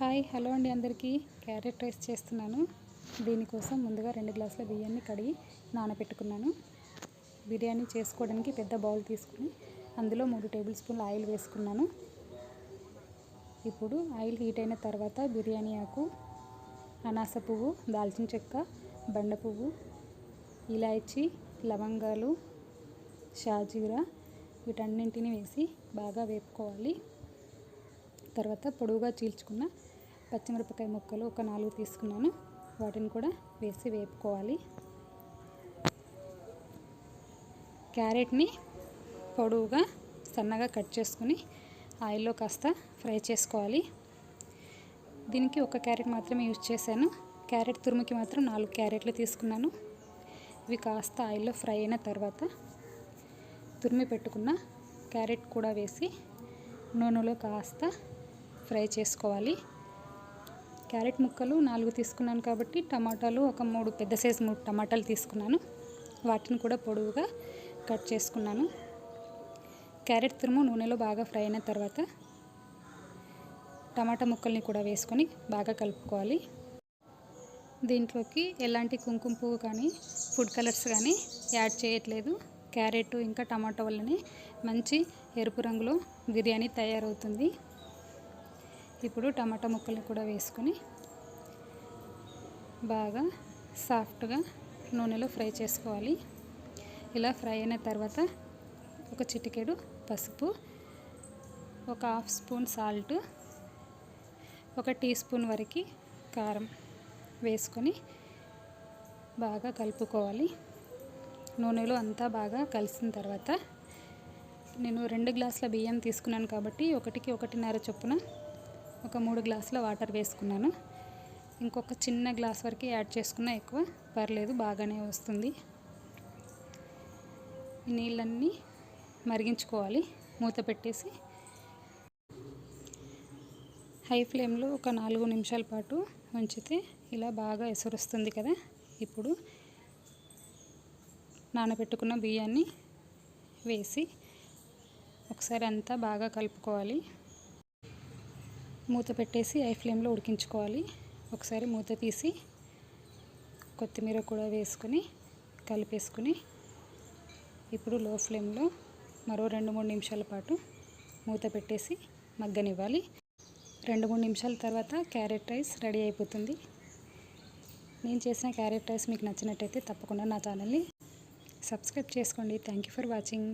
Hi hello అండి అందరికీ. Carrot rice చేస్తున్నాను. దీనికోసం ముందుగా రెండు గ్లాసుల బియ్యాన్ని కడిగి నానబెట్టుకున్నాను. బిర్యానీ చేసుకోవడానికి పెద్ద బౌల్ తీసుకుని అందులో మూడు టేబుల్ స్పూన్ల ఆయిల్ వేసుకున్నాను. ఇప్పుడు ఆయిల్ హీట్ అయిన తర్వాత బిర్యానీ ఆకు అనాస పువ్వు దాల్చిన చెక్క బండ పువ్వు ఇలాచి లవంగాలు షాజీరా వీటన్నింటిని వేసి బాగా వేపుకోవాలి. తర్వాత పొడవుగా చీల్చుకున్న పచ్చిమిరపకాయ ముక్కలు ఒక నాలుగు తీసుకున్నాను. వాటిని కూడా వేసి వేపుకోవాలి. క్యారెట్ని పొడవుగా సన్నగా కట్ చేసుకుని ఆయిల్లో కాస్త ఫ్రై చేసుకోవాలి. దీనికి ఒక క్యారెట్ మాత్రమే యూజ్ చేశాను. క్యారెట్ తురుముకి మాత్రం నాలుగు క్యారెట్లు తీసుకున్నాను. ఇవి కాస్త ఆయిల్లో ఫ్రై అయిన తర్వాత తురిమి పెట్టుకున్న క్యారెట్ కూడా వేసి నూనెలో కాస్త ఫ్రై చేసుకోవాలి. క్యారెట్ ముక్కలు నాలుగు తీసుకున్నాను కాబట్టి టమాటాలు ఒక మూడు పెద్ద సైజు మూడు టమాటాలు తీసుకున్నాను. వాటిని కూడా పొడవుగా కట్ చేసుకున్నాను. క్యారెట్ తురుము నూనెలో బాగా ఫ్రై అయిన తర్వాత టమాటా ముక్కల్ని కూడా వేసుకొని బాగా కలుపుకోవాలి. దీంట్లోకి ఎలాంటి కుంకుమ పువ్వు కానీ ఫుడ్ కలర్స్ కానీ యాడ్ చేయట్లేదు. క్యారెట్ ఇంకా టమాటో వల్లనే మంచి ఎరుపు రంగులో బిర్యానీ తయారవుతుంది. ఇప్పుడు టమాటా ముక్కల్ని కూడా వేసుకొని బాగా సాఫ్ట్గా నూనెలో ఫ్రై చేసుకోవాలి. ఇలా ఫ్రై అయిన తర్వాత ఒక చిటికెడు పసుపు ఒక హాఫ్ స్పూన్ సాల్ట్ ఒక టీ స్పూన్ వరకు కారం వేసుకొని బాగా కలుపుకోవాలి. నూనెలో అంతా బాగా కలిసిన తర్వాత నేను రెండు గ్లాసుల బియ్యం తీసుకున్నాను కాబట్టి ఒకటికి ఒకటిన్నర చొప్పున ఒక మూడు గ్లాసుల వాటర్ వేసుకున్నాను. ఇంకొక చిన్న గ్లాస్ వరకు యాడ్ చేసుకున్నా ఎక్కువ. పర్లేదు బాగానే వస్తుంది. నీళ్ళన్నీ మరిగించుకోవాలి. మూత పెట్టేసి హై ఫ్లేమ్లో ఒక నాలుగు నిమిషాల పాటు ఉంచితే ఇలా బాగా ఎసురుస్తుంది కదా. ఇప్పుడు నానబెట్టుకున్న బియ్యాన్ని వేసి ఒకసారి అంతా బాగా కలుపుకోవాలి. మూత పెట్టేసి ఐ ఫ్లేమ్లో ఉడికించుకోవాలి. ఒకసారి మూత తీసి కొత్తిమీర కూడా వేసుకొని కలిపేసుకుని ఇప్పుడు లో ఫ్లేమ్లో మరో రెండు మూడు నిమిషాల పాటు మూత పెట్టేసి మగ్గనివ్వాలి. రెండు మూడు నిమిషాల తర్వాత క్యారెట్ రైస్ రెడీ అయిపోతుంది. నేను చేసిన క్యారెట్ రైస్ మీకు నచ్చినట్టయితే తప్పకుండా నా ఛానల్ని సబ్స్క్రైబ్ చేసుకోండి. Thank you for watching.